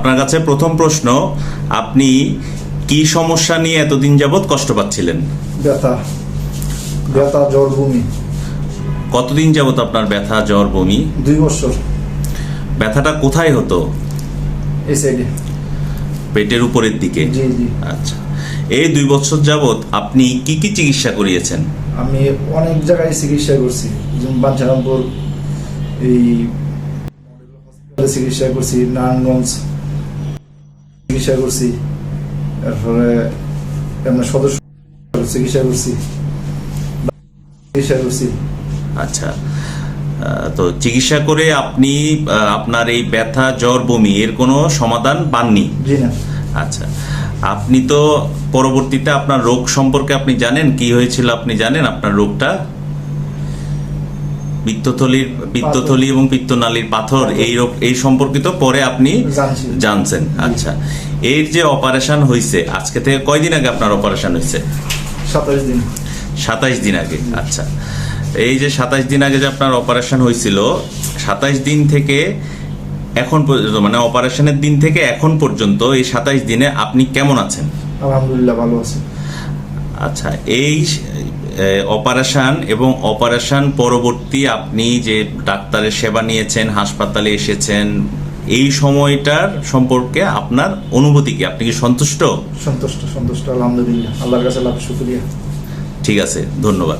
আপনার কাছে প্রথম প্রশ্ন আপনি কি সমস্যা নিয়ে এতদিন যাবৎ কষ্ট পাচ্ছিলেন? ব্যথা। ব্যথা জ্বর বমি। কতদিন যাবৎ আপনার ব্যথা জ্বর বমি? দুই বছর। ব্যথাটা কোথায় হতো? এই সাইডে পেটের উপরের দিকে? জি জি। আচ্ছা। এই দুই বছর যাবৎ আপনি কি কি চিকিৎসা করিয়েছেন? আমি অনেক জায়গায় চিকিৎসা করছি। যেমন বাঞ্ছারামপুর এই চিকিৎসা করছি নারায়ণগঞ্জ। চিকিৎসা করছি। তারপরে এমনি সদস্য চিকিৎসা করছি। চিকিৎসা করছি। আচ্ছা। তো চিকিৎসা করে আপনি আপনার এই ব্যথা জ্বর বমি এর কোনো সমাধান পাননি? জি না। আচ্ছা। আপনি তো পরবর্তীতে আপনার রোগ সম্পর্কে আপনি জানেন? কি হয়েছিল আপনি জানেন আপনার রোগটা? পিত্তথলির পিত্তথলি এবং পিত্তনালীর পাথর এই রোগ এই সম্পর্কিত পরে আপনি জানছেন। আচ্ছা। এর যে অপারেশন হয়েছে আজকে থেকে কয়দিন আগে আপনার অপারেশন হয়েছে সাতাশ দিন। সাতাইশ দিন আগে আচ্ছা। এই যে সাতাইশ দিন আগে যে আপনার অপারেশন হয়েছিল সাতাইশ দিন থেকে এখন পর্যন্ত মানে অপারেশনের দিন থেকে এখন পর্যন্ত এই সাতাইশ দিনে আপনি কেমন আছেন? আলহামদুলিল্লাহ ভালো আছে। আচ্ছা এই অপারেশন এবং অপারেশান পরবর্তী আপনি যে ডাক্তারের সেবা নিয়েছেন হাসপাতালে এসেছেন এই সময়টার সম্পর্কে আপনার অনুভূতি কি? আপনি কি সন্তুষ্ট? সন্তুষ্ট সন্তুষ্ট আলহামদুলিল্লাহ। আল্লাহর কাছে লাভ শুক্রিয়া। ঠিক আছে ধন্যবাদ।